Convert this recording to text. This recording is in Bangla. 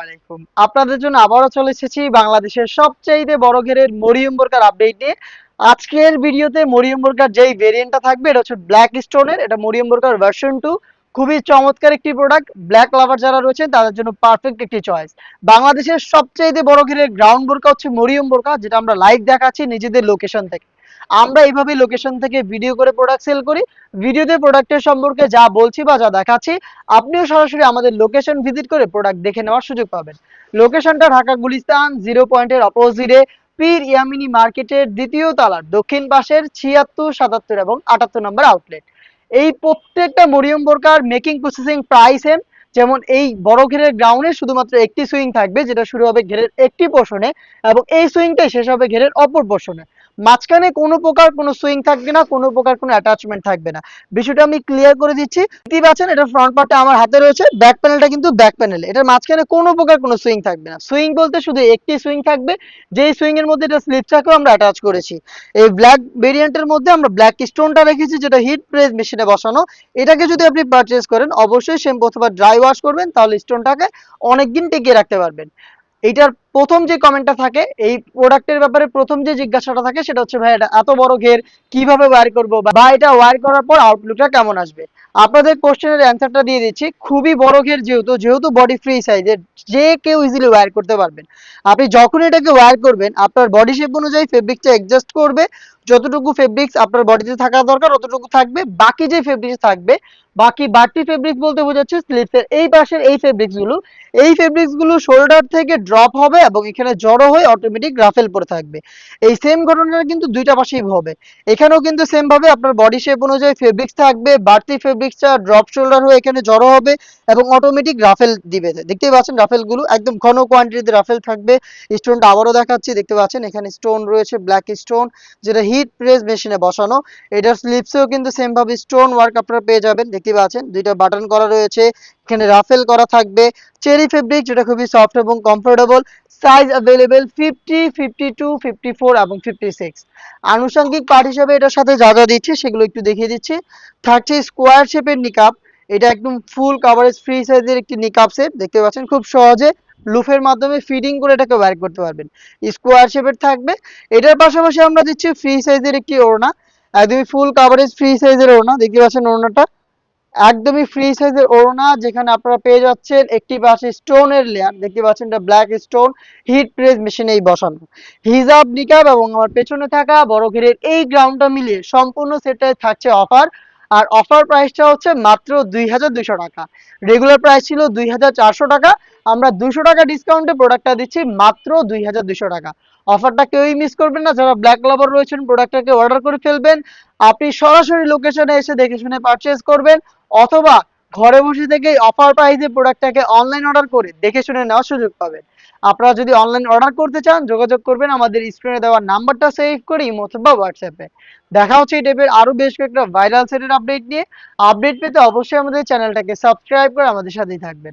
আলাইকুম। আপনাদের জন্য আবারও চলে এসেছি বাংলাদেশের সবচাইতে বড় ঘেরের মরিয়ম বোরকার আপডেট নিয়ে। আজকের ভিডিওতে মরিয়ম বোরকার যেই ভেরিয়েন্টটা থাকবে, এটা হচ্ছে ব্ল্যাক স্টোনের এটা মরিয়ম বোরকার ভার্সন টু খুবই চমৎকার একটি প্রোডাক্ট ব্ল্যাক লাভার যারা রয়েছেন, তাদের জন্য পারফেক্ট একটি চয়েস বাংলাদেশের সবচাইতে বড় ঘেরের গ্রাউন্ড বোরকা হচ্ছে মরিয়ম বোরকা, যেটা আমরা লাইভ দেখাচ্ছি নিজেদের লোকেশন থেকে। আমরা এইভাবে লোকেশন থেকে ভিডিও করে প্রোডাক্ট সেল করি। ভিডিওতে প্রোডাক্টের সম্পর্কে যা বলছি বা যা দেখাচ্ছি, আপনিও সরাসরি আমাদের লোকেশন ভিজিট করে প্রোডাক্ট দেখে নেওয়ার সুযোগ পাবেন। লোকেশনটা ঢাকা গুলিস্তান জিরো পয়েন্টের অপোজিটে পীর ইয়ামিনী মার্কেটের দ্বিতীয় তালার দক্ষিণ পাশের ছিয়াত্তর, সাতাত্তর এবং আটাত্তর নম্বর আউটলেট এই প্রত্যেকটা মরিয়ম বোরকার মেকিং প্রসেসিং প্রাইস সেম যেমন এই বড় ঘেরের গ্রাউন্ডে শুধুমাত্র একটি সুইং থাকবে, যেটা শুরু হবে ঘেরের একটি পোর্শনে এবং এই সুইংটাই শেষ হবে ঘেরের অপর পোর্শনে মাঝখানে কোনো প্রকার কোনো সুইং থাকবে না, কোনো প্রকার কোনো অ্যাটাচমেন্ট থাকবে না। বিষয়টা আমি ক্লিয়ার করে দিচ্ছি। দেখতে পাচ্ছেন এটা ফ্রন্ট পার্টটা আমার হাতে রয়েছে ব্যাক প্যানেলটা কিন্তু ব্যাক প্যানেল এটার মাঝখানে কোনো প্রকার কোনো সুইং থাকবে না। সুইং বলতে শুধু একটি সুইং থাকবে, যেই সুইং এর মধ্যে এটা স্লিপ স্লিপটাকেও আমরা অ্যাটাচ করেছি। এই ব্ল্যাক ভেরিয়েন্টের মধ্যে আমরা ব্ল্যাক স্টোনটা রেখেছি, যেটা হিট প্রেস মেশিনে বসানো। এটাকে যদি আপনি পারচেজ করেন, অবশ্যই শ্যাম্পু অথবা ড্রাই ওয়াশ করবেন, তাহলে স্টোনটাকে অনেকদিন টিকিয়ে রাখতে পারবেন। এইটার প্রথম যে কমেন্টটা থাকে, এই প্রোডাক্টের ব্যাপারে প্রথম যে জিজ্ঞাসাটা থাকে সেটা হচ্ছে, ভাই, এটা এত বড় ঘের, কীভাবে ওয়ার করব? বা এটা ওয়্যার করার পর আউটলুকটা কেমন আসবে? আপনাদের কোশ্চেনের অ্যান্সারটা দিয়ে দিচ্ছি। খুবই বড় ঘের যেহেতু যেহেতু বডি ফ্রি সাইজের যে কেউ ইজিলি ওয়ার করতে পারবেন। আপনি যখন এটাকে ওয়্যার করবেন, আপনার বডি শেপ অনুযায়ী ফেব্রিকটা অ্যাডজাস্ট করবে। যতটুকু ফেব্রিক্স আপনার বডিতে থাকা দরকার, অতটুকু থাকবে। বাকি যে ফেব্রিক্স থাকবে, বাকি বাড়তি ফেব্রিক্স বলতে বোঝাচ্ছে স্লিপসের এই পাশের এই ফেব্রিক্সগুলো এই ফেব্রিক্সগুলো শোল্ডার থেকে ড্রপ হবে এবং এখানে জড়ো হয়ে অটোমেটিক রাফেল পরে থাকবে। এই সেম ঘটনাটা কিন্তু দুইটা পাশেই হবে। এখানেও কিন্তু সেম ভাবে আপনার বডি শেপ অনুযায়ী ফেব্রিক্স থাকবে, বাড়তি ফেব্রিক্সটা ড্রপ শোল্ডার হয়ে এখানে জড়ো হবে এবং অটোমেটিক রাফেল দিবে। দেখতেই পাচ্ছেন রাফেলগুলো একদম ঘন কোয়ান্টিটিতে রাফেল থাকবে। স্টোনটা আবারও দেখাচ্ছি, দেখতে পাচ্ছেন এখানে স্টোন রয়েছে ব্ল্যাক স্টোন যেটা হিট প্রেস মেশিনে বসানো। এটার স্লিপসেও কিন্তু সেম ভাবে স্টোন ওয়ার্ক আপনারা পেয়ে যাবেন। দেখতে পাচ্ছেন দুইটা বাটন করা রয়েছে। এখানে রাফেল করা থাকবে। চেরি ফেব্রিক যেটা খুবই সফট এবং comfortable size available fifty fifty two fifty four এবং ফিফটি সিক্স আনুষঙ্গিক পার্ট হিসাবে এটার সাথে যা যা দিচ্ছে সেগুলো একটু দেখিয়ে দিচ্ছি। থাকছে স্কোয়ার শেপের নিকাপ এটা একদম ফুল কাভারেজ ফ্রি সাইজের একটি নিকাপ সেট দেখতে পাচ্ছেন খুব সহজে লুফের মাধ্যমে ফিডিং করে এটাকে ওয়্যার করতে পারবেন। স্কোয়ার শেপের থাকবে। এটার পাশাপাশি আমরা দিচ্ছি ফ্রি সাইজের একটি ওড়না। একদমই ফুল কাভারেজ ফ্রি সাইজের ওড়না। দেখতে পাচ্ছেন ওড়নাটা একদমই ফ্রি সাইজের ওড়না, যেখানে আপনারা পেয়ে যাচ্ছেন একটি পাশে স্টোনের লেয়ার দেখতে পাচ্ছেন এটা ব্ল্যাক স্টোন হিট প্রেস মেশিনেই বসানো। হিজাব, নিকাব এবং আমার পেছনে থাকা বড় ঘেরের এই গ্রাউন্ডটা মিলিয়ে সম্পূর্ণ সেটাই থাকছে অফার আর অফার প্রাইসটা হচ্ছে মাত্র দুই হাজার দুইশো টাকা। রেগুলার প্রাইস ছিল দুই হাজার চারশো টাকা। আমরা দুশো টাকা ডিসকাউন্টে প্রোডাক্টটা দিচ্ছি মাত্র দুই হাজার দুইশো টাকা। অফারটা কেউই মিস করবেন না। যারা ব্ল্যাক লাভার রয়েছেন প্রোডাক্টটাকে অর্ডার করে ফেলবেন। আপনি সরাসরি লোকেশনে এসে দেখে শুনে পারচেস করবেন। অথবা ঘরে বসে থেকে অফার প্রাইসে প্রোডাক্টটাকে অনলাইন অর্ডার করে দেখে শুনে নেওয়ার সুযোগ পাবেন। আপনারা যদি অনলাইন অর্ডার করতে চান, যোগাযোগ করবেন। আমাদের স্ক্রিনে দেওয়া নাম্বারটা সেভ করে ইমো হোয়াটসঅ্যাপে দেখা হচ্ছে এই টাইপের আরও বেশ কয়েকটা ভাইরাল সেটের আপডেট নিয়ে। আপডেট পেতে অবশ্যই আমাদের চ্যানেলটাকে সাবস্ক্রাইব করে আমাদের সাথেই থাকবেন।